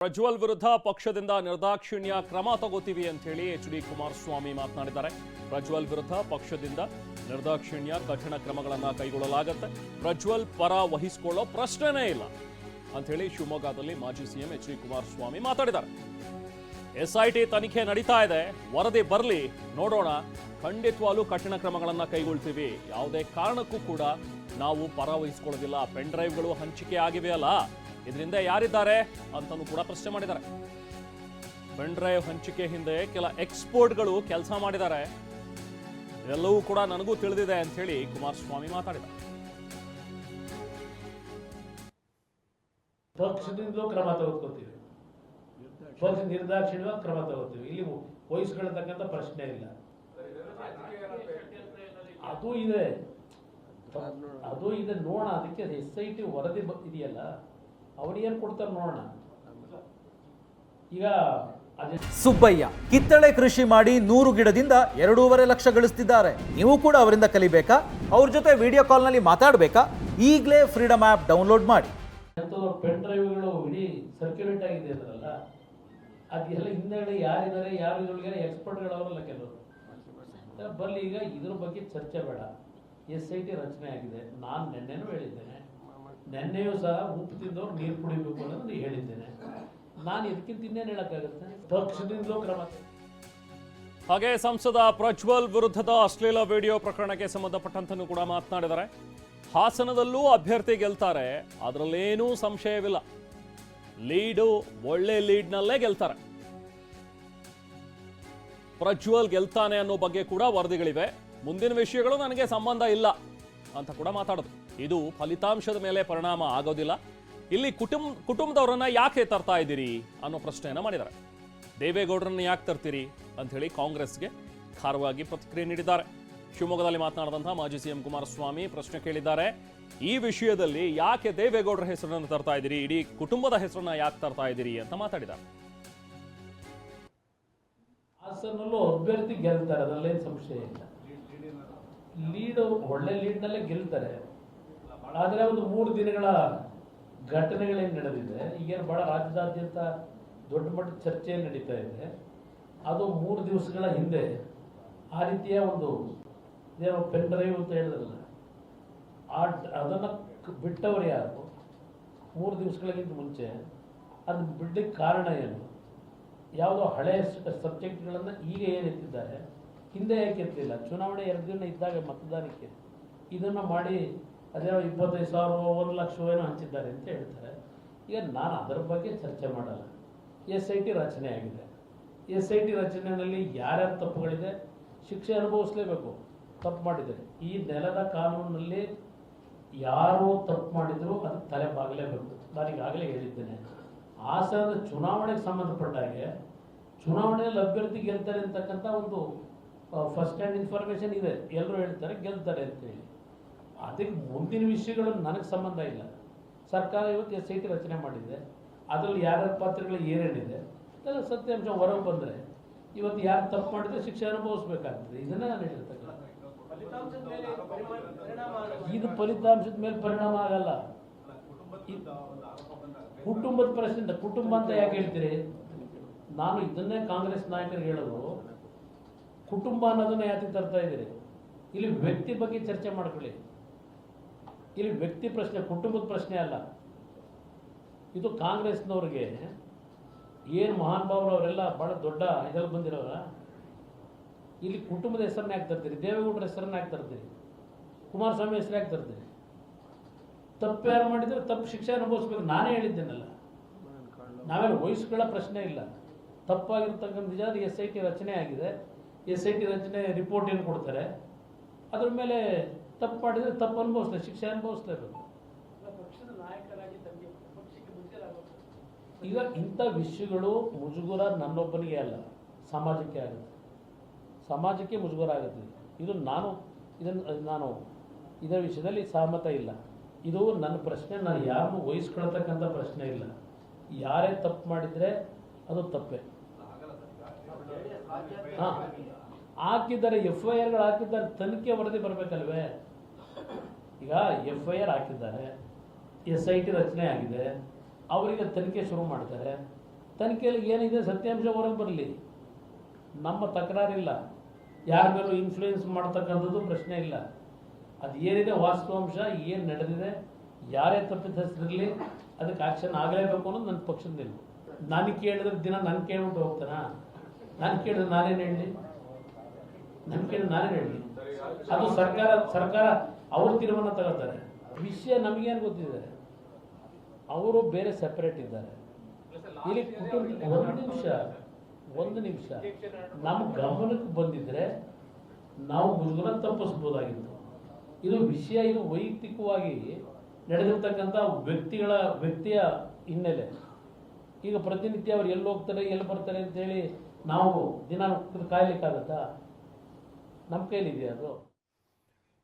ಪ್ರಜ್ವಲ್ ವಿರುದ್ಧ ಪಕ್ಷದಿಂದ ನಿರ್ದಾಕ್ಷಿಣ್ಯ ಕ್ರಮ ತಗೋತೀವಿ ಅಂತ ಹೇಳಿ ಎಚ್ ಡಿ ಕುಮಾರಸ್ವಾಮಿ ಮಾತನಾಡಿದ್ದಾರೆ. ಪ್ರಜ್ವಲ್ ವಿರುದ್ಧ ಪಕ್ಷದಿಂದ ನಿರ್ದಾಕ್ಷಿಣ್ಯ ಕಠಿಣ ಕ್ರಮಗಳನ್ನು ಕೈಗೊಳ್ಳಲಾಗುತ್ತೆ. ಪ್ರಜ್ವಲ್ ಪರ ವಹಿಸಿಕೊಳ್ಳೋ ಪ್ರಶ್ನೆನೇ ಇಲ್ಲ ಅಂತ ಹೇಳಿ ಶಿವಮೊಗ್ಗದಲ್ಲಿ ಮಾಜಿ ಸಿಎಂ ಎಚ್ ಡಿ ಕುಮಾರಸ್ವಾಮಿ ಮಾತಾಡಿದ್ದಾರೆ. ಎಸ್ಐಟಿ ತನಿಖೆ ನಡೀತಾ ಇದೆ. ವರದಿ ಬರಲಿ, ನೋಡೋಣ. ಖಂಡಿತವಾಗ್ಲೂ ಕಠಿಣ ಕ್ರಮಗಳನ್ನು ಕೈಗೊಳ್ತೀವಿ. ಯಾವುದೇ ಕಾರಣಕ್ಕೂ ಕೂಡ ನಾವು ಪರ ವಹಿಸ್ಕೊಳ್ಳೋದಿಲ್ಲ. ಪೆನ್ ಡ್ರೈವ್ಗಳು ಹಂಚಿಕೆ ಆಗಿವೆ ಅಲ್ಲ. ಇದರಿಂದ ಯಾರಿದ್ದಾರೆ ಅಂತಲೂ ಕೂಡ ಪ್ರಶ್ನೆ ಮಾಡಿದ್ದಾರೆ. ಪೆನ್ ಡ್ರೈವ್ ಹಂಚಿಕೆ ಹಿಂದೆ ಕೆಲ ಎಕ್ಸ್ಪೋರ್ಟ್ಗಳು ಕೆಲಸ ಮಾಡಿದ್ದಾರೆ. ಎಲ್ಲವೂ ಕೂಡ ನನಗೂ ತಿಳಿದಿದೆ ಅಂತ ಹೇಳಿ ಕುಮಾರಸ್ವಾಮಿ ಮಾತಾಡಿದ್ದಾರೆ. ಪಕ್ಷದಿಂದಲೂ ಕ್ರಮ ತಗೋತೀವಿ ಪಕ್ಷ ನಿರ್ದಾಕ್ಷಿಣ್ಯ ಕ್ರಮ ತಗೋತೀವಿ ಇಲ್ಲಿ ವಹಿಸ್ಕೊಳ್ತಕ್ಕಂಥ ಪ್ರಶ್ನೆ ಇಲ್ಲ. ಅದು ಇದೆ. ಅದು ಇದೆ. ನೋಡೋಣ. ಅದಕ್ಕೆ ಎಸ್ ಐ ಟಿ ವರದಿ ಇದೆಯಲ್ಲ? ಅವ್ರು ಏನು ಕೊಡ್ತಾರೆ ನೋಡೋಣ. ಈಗ ಸುಬ್ಬಯ್ಯ ಕಿತ್ತಳೆ ಕೃಷಿ ಮಾಡಿ ನೂರು ಗಿಡದಿಂದ ಎರಡೂವರೆ ಲಕ್ಷ ಗಳಿಸ್ತಿದ್ದಾರೆ. ನೀವು ಕೂಡ ಅವರಿಂದ ಕಲಿಬೇಕಾ? ಅವ್ರ ಜೊತೆ ವಿಡಿಯೋ ಕಾಲ್ನಲ್ಲಿ ಮಾತಾಡಬೇಕಾ? ಈಗಲೇ ಫ್ರೀಡಮ್ ಆ್ಯಪ್ ಡೌನ್ಲೋಡ್ ಮಾಡಿ. ಪೆನ್ ಡ್ರೈವ್ಗಳು ಇಡೀ ಸರ್ಕ್ಯುಲೇಟ್ ಆಗಿದೆ ಅದರಲ್ಲ ಅದೆಲ್ಲ ಹಿಂದೆಗಡೆ ಯಾರಿದ್ದಾರೆ ಯಾರು ಇದ್ರೊಳಗೆ ಎಕ್ಸ್ಪರ್ಟ್ಗಳು ಅವರಲ್ಲ ಕೆಲವರು. ಬರಲಿ ಈಗ ಇದ್ರ ಬಗ್ಗೆ ಚರ್ಚೆ ಬೇಡ. ಎಸ್ ಐ ಟಿ ರಚನೆ ಆಗಿದೆ. ನಾನು ನಿನ್ನೆನೂ ಹೇಳಿದ್ದೇನೆ. ನೆನ್ನೆಯೂ ಸಹ ಉಪ್ಪು ತಿಂದವ್ರು ನೀರು ಕುಡಿಬೇಕು ಅನ್ನೋದು ಹೇಳಿದ್ದೇನೆ. ನಾನು ಇದಕ್ಕಿಂತ ಇನ್ನೇನು ಹೇಳೋಕ್ಕಾಗುತ್ತೆ? ಪಕ್ಷದಿಂದಲೂ ಕ್ರಮ. ಹಾಗೆ ಸಂಸದ ಪ್ರಜ್ವಲ್ ವಿರುದ್ಧದ ಅಶ್ಲೀಲ ವಿಡಿಯೋ ಪ್ರಕರಣಕ್ಕೆ ಸಂಬಂಧಪಟ್ಟಂತನೂ ಕೂಡ ಮಾತನಾಡಿದ್ದಾರೆ. ಹಾಸನದಲ್ಲೂ ಅಭ್ಯರ್ಥಿ ಗೆಲ್ತಾರೆ, ಅದರಲ್ಲೇನೂ ಸಂಶಯವಿಲ್ಲ. ಲೀಡು ಒಳ್ಳೆ ಲೀಡ್ನಲ್ಲೇ ಗೆಲ್ತಾರೆ. ಪ್ರಜ್ವಲ್ ಗೆಲ್ತಾನೆ ಅನ್ನೋ ಬಗ್ಗೆ ಕೂಡ ವರದಿಗಳಿವೆ. ಮುಂದಿನ ವಿಷಯಗಳು ನನಗೆ ಸಂಬಂಧ ಇಲ್ಲ. ಅಂತ ಕೂಡ ಮಾತಾಡೋದು. ಇದು ಫಲಿತಾಂಶದ ಮೇಲೆ ಪರಿಣಾಮ ಆಗೋದಿಲ್ಲ. ಇಲ್ಲಿ ಕುಟುಂಬ ಕುಟುಂಬದವರನ್ನ ಯಾಕೆ ತರ್ತಾ ಇದ್ದೀರಿ ಅನ್ನೋ ಪ್ರಶ್ನೆಯನ್ನ ಮಾಡಿದ್ದಾರೆ. ದೇವೇಗೌಡರನ್ನ ಯಾಕೆ ತರ್ತೀರಿ ಅಂತ ಹೇಳಿ ಕಾಂಗ್ರೆಸ್ಗೆ ಖಾರವಾಗಿ ಪ್ರತಿಕ್ರಿಯೆ ನೀಡಿದ್ದಾರೆ. ಶಿವಮೊಗ್ಗದಲ್ಲಿ ಮಾತನಾಡಿದಂತಹ ಮಾಜಿ ಸಿಎಂ ಕುಮಾರಸ್ವಾಮಿ ಪ್ರಶ್ನೆ ಕೇಳಿದ್ದಾರೆ. ಈ ವಿಷಯದಲ್ಲಿ ಯಾಕೆ ದೇವೇಗೌಡರ ಹೆಸರನ್ನು ತರ್ತಾ ಇದ್ದೀರಿ? ಇಡೀ ಕುಟುಂಬದ ಹೆಸರನ್ನ ಯಾಕೆ ತರ್ತಾ ಇದ್ದೀರಿ ಅಂತ ಮಾತಾಡಿದ್ದಾರೆ. ಹಾಸನಲ್ಲೂ ಅಭ್ಯರ್ಥಿ ಗೆಲ್ತಾರೆ, ಅದರಲ್ಲೇನು ಸಂಶಯ ಇಲ್ಲ. ಲೀಡ್ ಒಳ್ಳೆ ಲೀಡ್ನಲ್ಲೇ ಗೆಲ್ತಾರೆ. ಆದರೆ ಒಂದು ಮೂರು ದಿನಗಳ ಘಟನೆಗಳೇನು ನಡೆದಿದೆ. ಈಗೇನು ಭಾಳ ರಾಜ್ಯದಾದ್ಯಂತ ದೊಡ್ಡ ಮಟ್ಟದ ಚರ್ಚೆ ನಡೀತಾ ಇದೆ. ಅದು ಮೂರು ದಿವಸಗಳ ಹಿಂದೆ ಆ ರೀತಿಯ ಒಂದು ಏನೋ ಪೆನ್ ಡ್ರೈವ್ ಅಂತ ಹೇಳಿದ್ರಲ್ಲ, ಆ ಅದನ್ನು ಬಿಟ್ಟವರು ಯಾರು? ಮೂರು ದಿವಸಗಳಿಗಿಂತ ಮುಂಚೆ ಅದನ್ನು ಬಿಡ್ಲಿಕ್ಕೆ ಕಾರಣ ಏನು? ಯಾವುದೋ ಹಳೆಯ ಸಬ್ಜೆಕ್ಟ್ಗಳನ್ನು ಈಗ ಏನು ಎತ್ತಿದ್ದಾರೆ? ಹಿಂದೆ ಯಾಕೆ ಎತ್ತಿಲ್ಲ ಚುನಾವಣೆ ಎರಡು ದಿನ ಇದ್ದಾಗ ಮತದಾನಕ್ಕೆ ಇದನ್ನು ಮಾಡಿ ಅದೇ ಇಪ್ಪತ್ತೈದು ಸಾವಿರ, ಒಂದು ಲಕ್ಷ ಏನೋ ಹಂಚಿದ್ದಾರೆ ಅಂತ ಹೇಳ್ತಾರೆ. ಈಗ ನಾನು ಅದರ ಬಗ್ಗೆ ಚರ್ಚೆ ಮಾಡಲ್ಲ. ಎಸ್ ಐ ಟಿ ರಚನೆ ಆಗಿದೆ. ಎಸ್ ಐ ಟಿ ರಚನೆಯಲ್ಲಿ ಯಾರ್ಯಾರು ತಪ್ಪುಗಳಿದೆ? ಶಿಕ್ಷೆ ಅನುಭವಿಸಲೇಬೇಕು. ತಪ್ಪು ಮಾಡಿದರೆ ಈ ನೆಲದ ಕಾನೂನಿನಲ್ಲಿ ಯಾರು ತಪ್ಪು ಮಾಡಿದರೂ ಅದು ತಲೆ ಬಾಗಲೇಬೇಕು ನಾನು ಈಗಾಗಲೇ ಹೇಳಿದ್ದೇನೆ. ಹಾಸನದ ಚುನಾವಣೆಗೆ ಸಂಬಂಧಪಟ್ಟ ಹಾಗೆ, ಚುನಾವಣೆಯಲ್ಲಿ ಅಭ್ಯರ್ಥಿ ಗೆಲ್ತಾರೆ ಅಂತಕ್ಕಂಥ ಒಂದು ಫಸ್ಟ್ ಹ್ಯಾಂಡ್ ಇನ್ಫಾರ್ಮೇಷನ್ ಇದೆ. ಎಲ್ಲರೂ ಹೇಳ್ತಾರೆ, ಗೆಲ್ತಾರೆ ಅಂತೇಳಿ. ಅದಕ್ಕೆ ಮುಂದಿನ ವಿಷಯಗಳು ನನಗೆ ಸಂಬಂಧ ಇಲ್ಲ. ಸರ್ಕಾರ ಇವತ್ತು ಎಸ್ ಐ ಟಿ ರಚನೆ ಮಾಡಿದೆ. ಅದರಲ್ಲಿ ಯಾರ್ಯಾರ ಪಾತ್ರಗಳು ಏನೇನಿದೆ ಅದೆಲ್ಲ ಸತ್ಯಾಂಶ ಹೊರಗೆ ಬಂದರೆ ಇವತ್ತು ಯಾರು ತಪ್ಪು ಮಾಡಿದ್ರೆ ಶಿಕ್ಷೆ ಅನುಭವಿಸ್ಬೇಕಾಗ್ತದೆ. ಇದನ್ನೇ ನಾನು ಹೇಳಿರ್ತಕ್ಕಂಥ ಇದು ಫಲಿತಾಂಶದ ಮೇಲೆ ಪರಿಣಾಮ ಆಗಲ್ಲ. ಕುಟುಂಬದ ಪ್ರಶ್ನೆ ಕುಟುಂಬ ಅಂತ ಯಾಕೆ ಹೇಳ್ತೀರಿ? ನಾನು ಇದನ್ನೇ ಕಾಂಗ್ರೆಸ್ ನಾಯಕರು ಹೇಳೋದು. ಕುಟುಂಬ ಅನ್ನೋದನ್ನ ಯಾಕೆ ತರ್ತಾ ಇದ್ದೀರಿ? ಇಲ್ಲಿ ವ್ಯಕ್ತಿ ಬಗ್ಗೆ ಚರ್ಚೆ ಮಾಡ್ಕೊಳ್ಳಿ. ಇಲ್ಲಿ ವ್ಯಕ್ತಿ ಪ್ರಶ್ನೆ, ಕುಟುಂಬದ ಪ್ರಶ್ನೆ ಅಲ್ಲ. ಇದು ಕಾಂಗ್ರೆಸ್ನವ್ರಿಗೆ ಏನು ಮಹಾನ್ ಅವರೆಲ್ಲ ಭಾಳ ದೊಡ್ಡ ಇದ್ರಲ್ಲಿ ಬಂದಿರೋರ? ಇಲ್ಲಿ ಕುಟುಂಬದ ಹೆಸರನ್ನ ಯಾಕೆ ತರ್ತೀರಿ? ದೇವೇಗೌಡರ ಹೆಸರನ್ನ ಯಾಕೆ ತರ್ತೀರಿ? ಕುಮಾರಸ್ವಾಮಿ ಹೆಸರು ಯಾಕೆ ತರ್ತೀರಿ? ತಪ್ಪು ಯಾರು ಮಾಡಿದರೆ ತಪ್ಪು ಶಿಕ್ಷೆ ಅನುಭವಿಸ್ಬೇಕು. ನಾನೇ ಹೇಳಿದ್ದೇನಲ್ಲ. ನಾವೆಲ್ಲ ವಯಸ್ಸುಗಳ ಪ್ರಶ್ನೆ ಇಲ್ಲ. ತಪ್ಪಾಗಿರ್ತಕ್ಕಂಥ ನಿಜ ಎಸ್ ಐ ಟಿ ರಚನೆ ಆಗಿದೆ. ಎಸ್ ಐ ಟಿ ರಚನೆ ರಿಪೋರ್ಟ್ ಏನು ಕೊಡ್ತಾರೆ? ಅದ್ರ ಮೇಲೆ ತಪ್ಪು ಮಾಡಿದರೆ ತಪ್ಪು ಅನುಭವಿಸ್ತಾರೆ ಶಿಕ್ಷೆ ಅನುಭವಿಸ್ಲೇಬೇಕು ಈಗ ಇಂಥ ವಿಷಯಗಳು ಮುಜುಗುರ ನನ್ನೊಬ್ಬನಿಗೆ ಅಲ್ಲ ಸಮಾಜಕ್ಕೆ ಆಗುತ್ತೆ. ಸಮಾಜಕ್ಕೆ ಮುಜುಗರ ಆಗುತ್ತೆ. ಇದು ನಾನು ಇದನ್ನು ನಾನು ಇದರ ವಿಷಯದಲ್ಲಿ ಸಹಮತ ಇಲ್ಲ. ಇದು ನನ್ನ ಪ್ರಶ್ನೆ ನಾನು ಯಾರು ವಹಿಸ್ಕೊಳ್ತಕ್ಕಂಥ ಪ್ರಶ್ನೆ ಇಲ್ಲ. ಯಾರೇ ತಪ್ಪು ಮಾಡಿದರೆ ಅದು ತಪ್ಪೇ. ಹಾಂ. ಹಾಕಿದ್ದಾರೆ ಎಫ್ ಐ ಆರ್ಗಳು ಹಾಕಿದ್ದಾರೆ, ತನಿಖೆ ವರದಿ ಬರಬೇಕಲ್ವೇ? ಈಗ ಎಫ್ ಐ ಆರ್ ಹಾಕಿದ್ದಾರೆ ಎಸ್ ಐ ಟಿ ರಚನೆ ಆಗಿದೆ, ಅವರಿಗೆ ತನಿಖೆ ಶುರು ಮಾಡ್ತಾರೆ. ತನಿಖೆಯಲ್ಲಿ ಏನಿದೆ? ಸತ್ಯಾಂಶ ಹೊರಗೆ ಬರಲಿ. ನಮ್ಮ ತಕರಾರಿಲ್ಲ. ಯಾರ ಮೇಲೂ ಇನ್ಫ್ಲೂಯೆನ್ಸ್ ಮಾಡ್ತಕ್ಕಂಥದ್ದು ಪ್ರಶ್ನೆ ಇಲ್ಲ. ಅದು ಏನಿದೆ? ವಾಸ್ತವಾಂಶ, ಏನು ನಡೆದಿದೆ? ಯಾರೇ ತಪ್ಪಿತಸ್ತಿರಲಿ ಅದಕ್ಕೆ ಆಕ್ಷನ್ ಆಗಲೇಬೇಕು ಅನ್ನೋದು ನನ್ನ ಪಕ್ಷದ ನಿಲುವು. ನಾನು ಕೇಳಿದ್ರೆ ದಿನ ನಾನು ಕೇಳ್ಬಿಟ್ಟು ಹೋಗ್ತಾನ? ನಾನು ಕೇಳಿದ್ರೆ ನಾನೇನು ಹೇಳಲಿ ನನ್ನ ನಾನೇ ಹೇಳಿದ್ದೀನಿ ಅದು ಸರ್ಕಾರ ಸರ್ಕಾರ ಅವ್ರ ತೀರ್ಮಾನ ತಗೋತಾರೆ ವಿಷಯ ನಮಗೇನು ಗೊತ್ತಿದೆ? ಅವರು ಬೇರೆ ಸೆಪರೇಟ್ ಇದ್ದಾರೆ. ಇಲ್ಲಿ ಕುಟುಂಬ, ಒಂದು ನಿಮಿಷ ಒಂದು ನಿಮಿಷ. ನಮ್ಮ ಗಮನಕ್ಕೆ ಬಂದಿದ್ರೆ ನಾವು ಮುಜುಗರ ತಪ್ಪಿಸ್ಬೋದಾಗಿತ್ತು. ಇದು ವಿಷಯ ಇದು ವೈಯಕ್ತಿಕವಾಗಿ ನಡೆದಿರ್ತಕ್ಕಂಥ ವ್ಯಕ್ತಿಗಳ, ವ್ಯಕ್ತಿಯ ಹಿನ್ನೆಲೆ. ಈಗ ಪ್ರತಿನಿತ್ಯ ಅವ್ರು ಎಲ್ಲಿ ಹೋಗ್ತಾರೆ, ಎಲ್ಲಿ ಬರ್ತಾರೆ ಅಂತೇಳಿ ನಾವು ದಿನ ಕಾಯ್ಲಿಕ್ಕಾಗತ್ತಾ? ನಮ್ಮ ಕೈಲಿದೆಯಾ ಅದು?